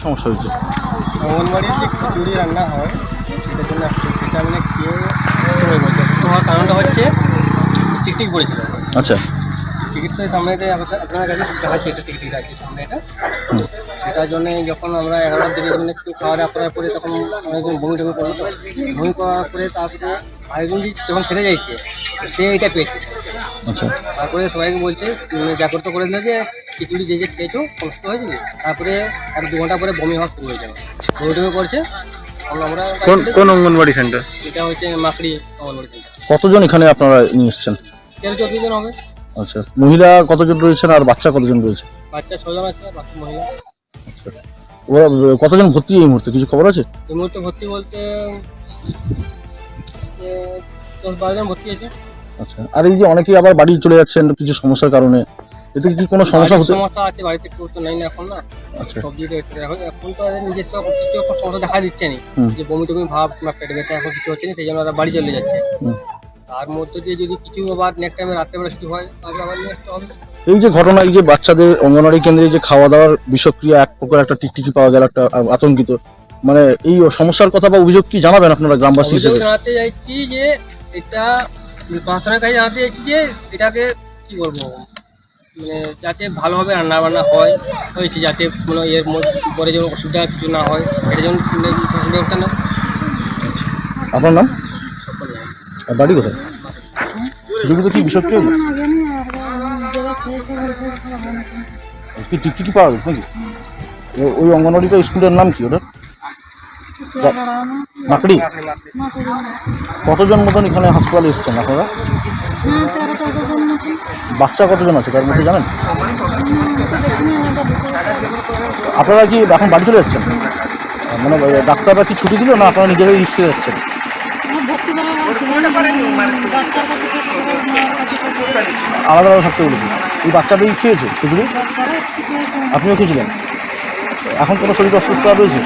সমস্যা হয়েছে। অঙ্গনবাড়ির যে খিচুড়ি রান্না হয় সেটার জন্য সেটা মানে খেয়ে হওয়ার কারণটা হচ্ছে টিকটিক পড়েছিল। আচ্ছা। টিকিট তো সামনে আপনার কাছে এটা টিকিট আছে সামনে এটা। সেটার জন্য যখন আমরা এগারোটার দিকে একটু খাওয়া দাওয়া করার পরে তখন অনেকজন বমি টমি করল বমি করার পরে তারপরে আরেকজন যখন সেরে যাইছে সে এটা পেয়েছে। আচ্ছা। তারপরে সবাইকে বলছে জাগ্রত করে দিল যে খিচুড়ি যে যে খেয়েছো অসুস্থ হয়েছে তারপরে এক দু ঘণ্টা পরে বমি হওয়া শুরু হয়ে যাবে। বমি টমি করছে আমরা কোন কোন অঙ্গনবাড়ি সেন্টার? এটা হচ্ছে মাকড়ি অঙ্গনবাড়ি। কতজন এখানে আপনারা নিয়ে এসছেন? তেরো চোদ্দ জন হবে। আচ্ছা মহিলা কতজন রয়েছেন আর বাচ্চা কতজন রয়েছে? বাচ্চা ছজন আছে বাকি মহিলা। আচ্ছা ওরা কতজন ভর্তি এই মুহূর্তে? কিছু খবর আছে? এই মুহূর্তে ভর্তি বলতে দশ বারো জন ভর্তি আছে আচ্ছা আর এই যে অনেকেই আবার বাড়ি চলে যাচ্ছেন কিছু সমস্যার কারণে। এতে কি কোনো সমস্যা বাড়ির সমস্যা আছে বাড়িতে কেউ তো নেই না এখন না। আচ্ছা। সবজি এখন তো নিজস্ব কিছু এখন সমস্যা দেখা দিচ্ছে না। যে বমি টমি ভাব বা পেটে ব্যথা এখন কিছু হচ্ছে না সেই জন্য ওরা বাড়ি চলে যাচ্ছে। তার মধ্যে দিয়ে যদি কিছু আবার নেক্সট টাইমে রাত্রেবেলা কিছু হয় তাহলে আবার নিয়ে আসতে হবে। এই যে ঘটনা এই যে বাচ্চাদের অঙ্গনওয়াড়ি কেন্দ্রে যে খাওয়া দাওয়ার বিষক্রিয়া এক প্রকার একটা টিকটিকি পাওয়া গেল একটা আতঙ্কিত। মানে এই সমস্যার কথা বা অভিযোগ কি জানাবেন আপনারা গ্রামবাসী হিসেবে? জানাতে চাইছি যে এটা প্রশাসনের কাছে জানাতে চাইছি যে এটাকে কি বলব? মানে যাতে ভালোভাবে রান্না বান্না হয় হয়েছে যাতে কোনো এর মধ্যে পরে যেন অসুবিধা কিছু না হয় এটা যেন ব্যবস্থা না। আপনার নাম? বাড়ি কোথায়? কি? কি টিকটিকি পাওয়া গেছে নাকি? ওই অঙ্গনওয়াড়িটা স্কুলের নাম কি ওটা মাকড়ি। কতজন মতন এখানে হাসপাতালে এসছেন আপনারা? বাচ্চা কতজন আছে তার মধ্যে জানেন আপনারা কি এখন বাড়ি চলে যাচ্ছেন মানে ডাক্তাররা কি ছুটি দিল না আপনারা নিজেরাই রিস্কে যাচ্ছেন আলাদা আলাদা থাকতে বলেছি এই বাচ্চাটাই খেয়েছে খিচুড়ি আপনিও খেয়েছিলেন এখন কোনো শরীর অসুস্থ আর রয়েছে